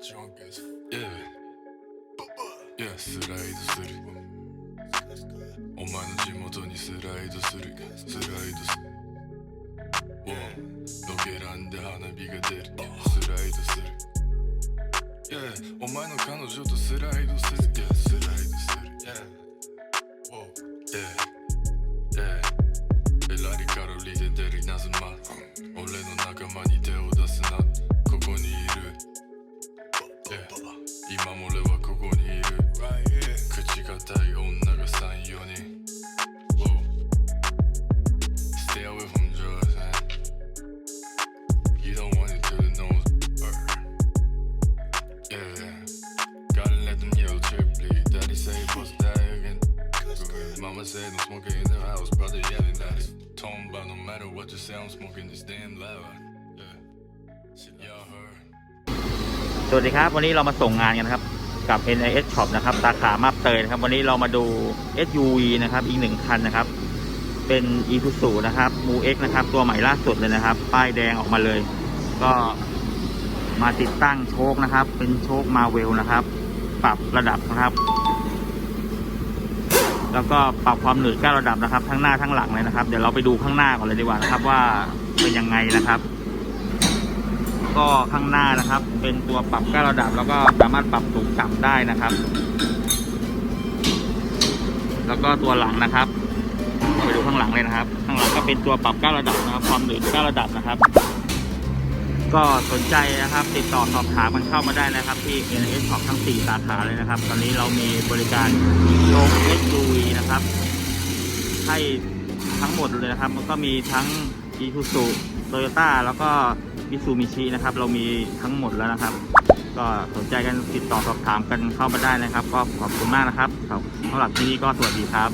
drunk as yeah. Yeah スライドするお前の地元にスライドする。スライドする。Wow ロケランで花火が出る。スライドする。Yeah. お前の彼女とスライドする。Yeah スライドする Yeah. Wow Yeah. Yeah. エラリカロリーで出る。稲妻俺の仲間に手を出 Mama said I'm smoking in the house Brother yelling at us Talking about no matter what you say I'm smoking this damn loud Yeah Shit y'all heard สวัสดีครับ วันนี้เรามาส่งงานกันครับ กับ NIS Shop นะครับ สาขามาบเตยนะครับ วันนี้เรามาดู SUV นะครับ อีกหนึ่งคันนะครับ เป็น e s u z u นะครับ m u X นะครับ ตัวใหม่ล่าสุดเลยนะครับ ป้ายแดงออกมาเลย ก็มาติดตั้งโชคนะครับ เป็นโชคมาเวลนะครับ ปรับระดับนะครับ แล้วก็ปรับความหนืดเก้าระดับนะครับ ทั้งหน้าทั้งหลังเลยนะครับ เดี๋ยวเราไปดูข้างหน้าก่อนเลยดีกว่านะครับ ว่าเป็นยังไงนะครับ ก็ข้างหน้านะครับ เป็นตัวปรับเก้าระดับ แล้วก็สามารถปรับสูงต่ำได้นะครับ แล้วก็ตัวหลังนะครับไปดูข้างหลังเลยนะครับ ข้างหลังก็เป็นตัวปรับเก้าระดับนะครับ ความหนืดเก้าระดับนะครับ ก็สนใจนะครับติดต่อสอบถามกันเข้ามาได้นะครับ ที่ NS Shop ทั้ง 4 สาขาเลยนะครับ ตอนนี้เรามีบริการลง SUV นะครับ ให้ทั้งหมดเลยนะครับ มันก็มีทั้ง Isuzu Toyota แล้วก็ Mitsubishi นะครับ เรามีทั้งหมดแล้วนะครับ ก็สนใจกันติดต่อสอบถามกันเข้ามาได้นะครับ ก็ขอบคุณมากนะครับสำหรับที่นี้ก็สวัสดีครับ